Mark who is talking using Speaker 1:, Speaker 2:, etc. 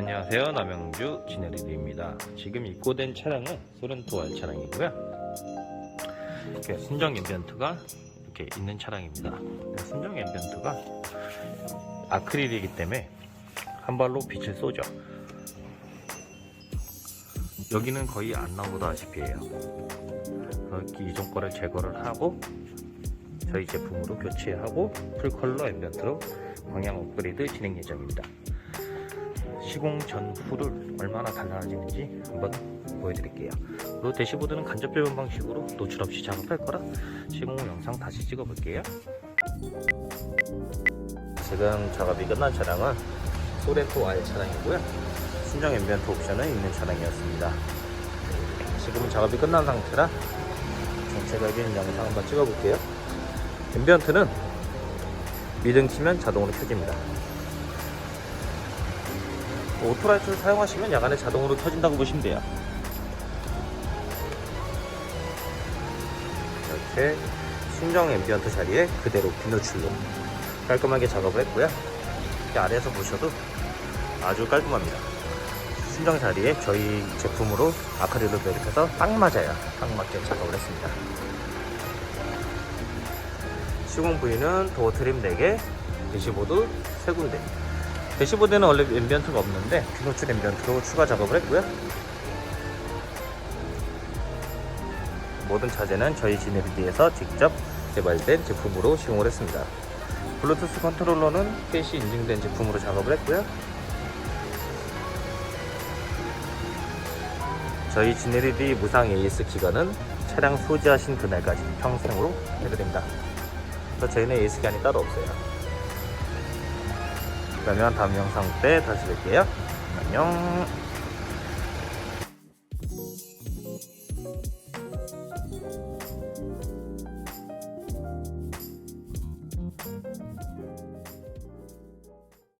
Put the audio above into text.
Speaker 1: 안녕하세요. 남영주 진해리드입니다. 지금 입고된 차량은 소렌토 R 차량이고요. 이렇게 순정 앰비언트가 이렇게 있는 차량입니다. 순정 앰비언트가 아크릴이기 때문에 한 발로 빛을 쏘죠. 여기는 거의 안 나오다시피 해요. 이전 거를 제거를 하고 저희 제품으로 교체하고 풀컬러 앰비언트로 광양 업그레이드 진행 예정입니다 시공 전후를 얼마나 달라지는지 한번 보여드릴게요. 그리고 대시보드는 간접 절면 방식으로 노출 없이 작업할 거라 시공 후 영상 다시 찍어볼게요. 지금 작업이 끝난 차량은 소렌토 R 차량이고요. 순정 앰비언트 옵션은 있는 차량이었습니다. 지금은 작업이 끝난 상태라 전체적인 영상 한번 찍어볼게요. 앰비언트는 미등 치면 자동으로 켜집니다. 오토라이트를 사용하시면 야간에 자동으로 켜진다고 보시면 돼요. 이렇게 순정 앰비언트 자리에 그대로 비노출로 깔끔하게 작업을 했고요. 이렇게 아래에서 보셔도 아주 깔끔합니다. 순정 자리에 저희 제품으로 아크릴로 매립해서 딱 맞아요. 딱 맞게 작업을 했습니다. 시공 부위는 도어 트림 4개, 대시보드 3군데, 대시보드는 원래 앰비언트가 없는데 비노출 앰비언트로 추가 작업을 했고요. 모든 차제는 저희 지네비디에서 직접 개발된 제품으로 시공을 했습니다. 블루투스 컨트롤러는 펫이 인증된 제품으로 작업을 했고요. 저희 지네리디 무상 AS 기간은 차량 소지하신 그날까지 평생으로 해드립니다. 그래서 저희는 AS 기간이 따로 없어요. 그러면 다음 영상 때 다시 뵐게요. 안녕.